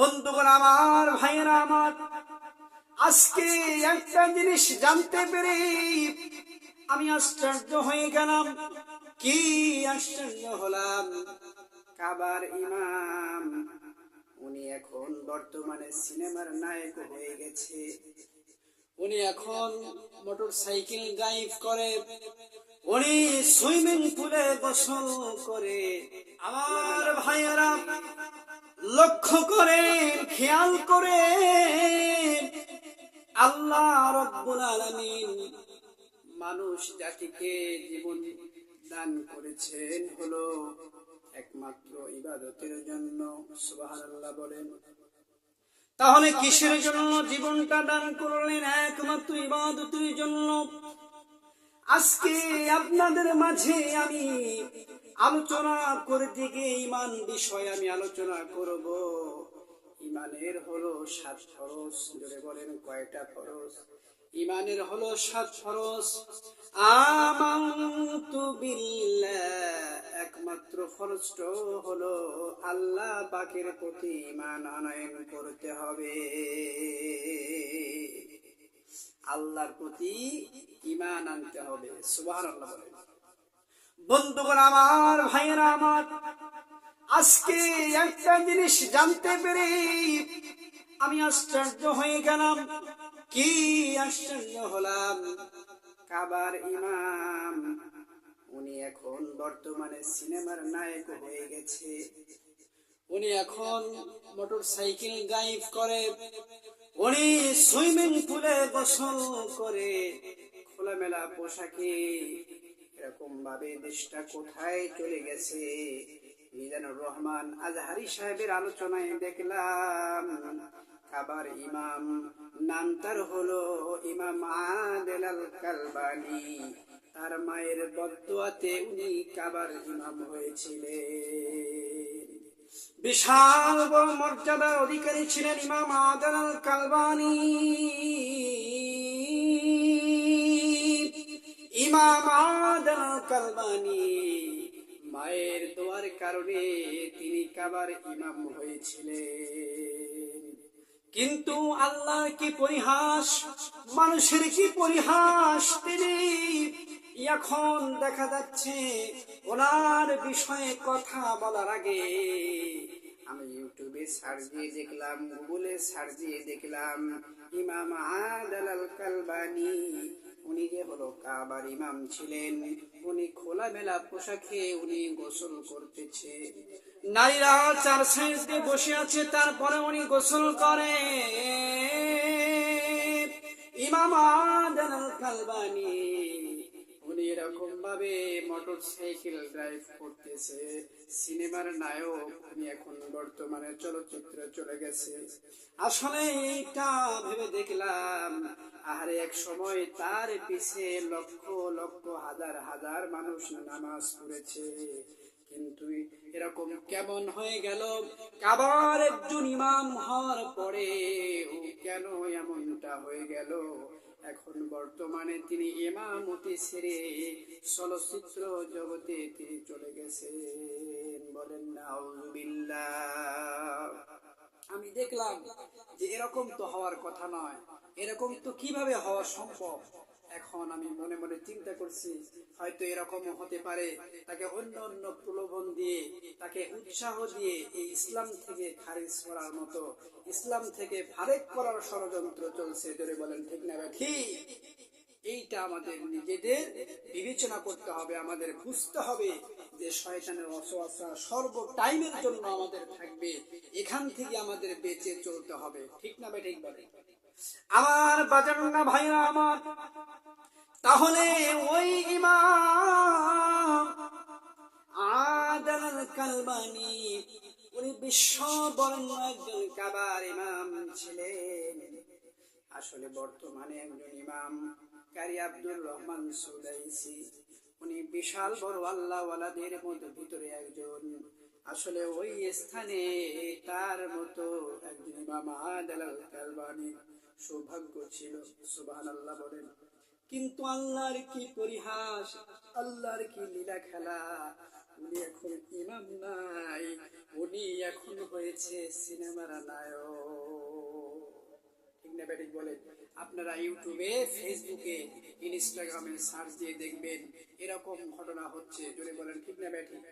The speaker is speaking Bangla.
বন্ধুগণ, আমার ভাইয়েরা, আমার। আজকে একটা জিনিস জানতে পেরে আমি আশ্চর্য হয়ে গেলাম। কি আশ্চর্য হলাম? কাবার ইমাম, উনি এখন বর্তমানে সিনেমার নায়ক হয়ে গেছে। উনি এখন মোটর সাইকেল ড্রাইভ করে, উনি সুইমিং পুলে গোসল করে। আমার ভাইয়েরা লক্ষ্য করে, খেয়াল করে। আল্লাহ রব্বুল মানুষ জাতিকে জীবন দান করেছেন হলো একমাত্র ইবাদতের জন্য, সুবহানাল্লাহ বলেন। তাহলে কিসের জন্য জীবনটা দান করলেন? একমাত্র ইবাদতের জন্য। আজকে আপনাদের মাঝে আমি আলোচনা করতে গিয়ে ইমান বিষয়ে আমি আলোচনা করব। ইমানের হলো সাত ফরজ, জোরে বলেন কয়টা খরচ ইমানের হলো সাত খরচ আমান্তু বিল্লাহ, একমাত্র ফরজটা হলো আল্লাহ পাকের প্রতি ইমান আনয়ন করতে হবে। আল্লাহর প্রতি ইমান আনতে হবে, সুবহানাল্লাহ বলেন। বন্ধুগণ, আমার ভাইয়েরা, আমার, আজকে একটা জিনিস জানতে পেরে আমি আশ্চর্য হয়ে গেলাম। কি আশ্চর্য হলাম? কাবার ইমাম, উনি এখন বর্তমানে সিনেমার নায়ক হয়ে গেছে। উনি এখন মোটর সাইকেল ড্রাইভ করে। উনি সুইমিং পুলে গোসল করে খোলামেলা পোশাকে এরকম ভাবে দেশটা কোথায় চলে গেছে? মিজানুর রহমান আজহারি সাহেবের আলোচনায় দেখলাম, কাবার ইমাম নাম তার হলো ইমাম আদেল কালবানি। তার মায়ের বদুয়াতে উনি কাবার ইমাম হয়েছিলেন। বিশাল বড় মর্যাদার অধিকারী ছিলেন ইমাম আদেল আল কালবানি। ইমাম আদম কালবানি, মায়ের দোয়ার কারণে তিনি কাবার ইমাম হয়েছিলেন। কিন্তু আল্লাহ কি পরিহাস? মানুষের কি পরিহাস তিনি? এখন দেখা যাচ্ছে ওনার বিষয়ে কথা বলার আগে আমি ইউটিউবে সার্চ দিয়ে দেখলাম গুগলে সার্চ দিয়ে দেখলাম, ইমাম আদাল আল কালবানি, উনি যে হলো কাবার ইমাম ছিলেন, উনি খোলামেলা পোশাকে উনি গোসল করতেছে। নারীরা চার সাইড দিয়ে বসে আছে, তারপরে উনি গোসল করে। ইমাম আদাল আল কালবানি এরকম ভাবে মোটর সাইকেল ড্রাইভ করতেছে। সিনেমার নায়ক উনি এখন বর্তমানে চলচ্চিত্রে চলে গেছে। আসলে এইটা ভেবে দেখলাম আরে এক সময় তার পিছে লক্ষ লক্ষ হাজার হাজার মানুষ নামাজ পড়েছে। কিন্তু এরকম কেমন হয়ে গেল? কাবার একজন ইমাম হওয়ার পরে কেন এমনটা হয়ে গেল? এখন বর্তমানে তিনি ইমামতি ছেড়ে চলচ্চিত্র জগতে তিনি চলে গেছেন। বলেন না আমি দেখলাম যে এরকম তো হওয়ার কথা নয়। এরকম তো কীভাবে হওয়া সম্ভব? এখন আমি মনে মনে চিন্তা করছি, হয়তো এরকম হতে পারে। তাকে অন্য অন্য প্রলোভন দিয়ে, তাকে উৎসাহ দিয়ে এই ইসলাম থেকে খারিজ করার মতো, ইসলাম থেকে ফারেক করার ষড়যন্ত্র চলছে। ধরে বলেন, ঠিক না ঠিক। এইটা আমাদের নিজেদের বিবেচনা করতে হবে, আমাদের বুঝতে হবে যে শয়তানের অসোয়াশা সর্ব টাইমের জন্য আমাদের থাকবে, এখান থেকে আমাদের বেঁচে চলতে হবে। ঠিক না ঠিক বলে আমার বাজারঙ্গা ভাইরা আমার, তাহলে ওই ইমাম কালবানি, উনি বিশ্ব একজন কাবার ইমাম ছিলেন। আসলে বর্তমানে একজন ইমাম কারি আব্দুর রহমান সুদাইসি উনি বিশাল বড় আল্লাহওয়ালাদের মধ্যে ভিতরে একজন। আসলে ওই স্থানে তার মতো একজন ইমাম আদাল কালবানি সৌভাগ্য ছিল সুবাহ আল্লাহ বলেন। কিন্তু আল্লাহর কি পরিহাস, আল্লাহর কি লীলা খেলা? উনি এখন ইমাম নাই, উনি এখন হয়েছে সিনেমার নায়ক। ঠিক বলে আপনারা ইউটিউবে, ফেসবুকে, ইনস্টাগ্রামে সার্চ দিয়ে দেখবেন, এরকম ঘটনা হচ্ছে। জোরে বলেন কিডন্যাবেটিক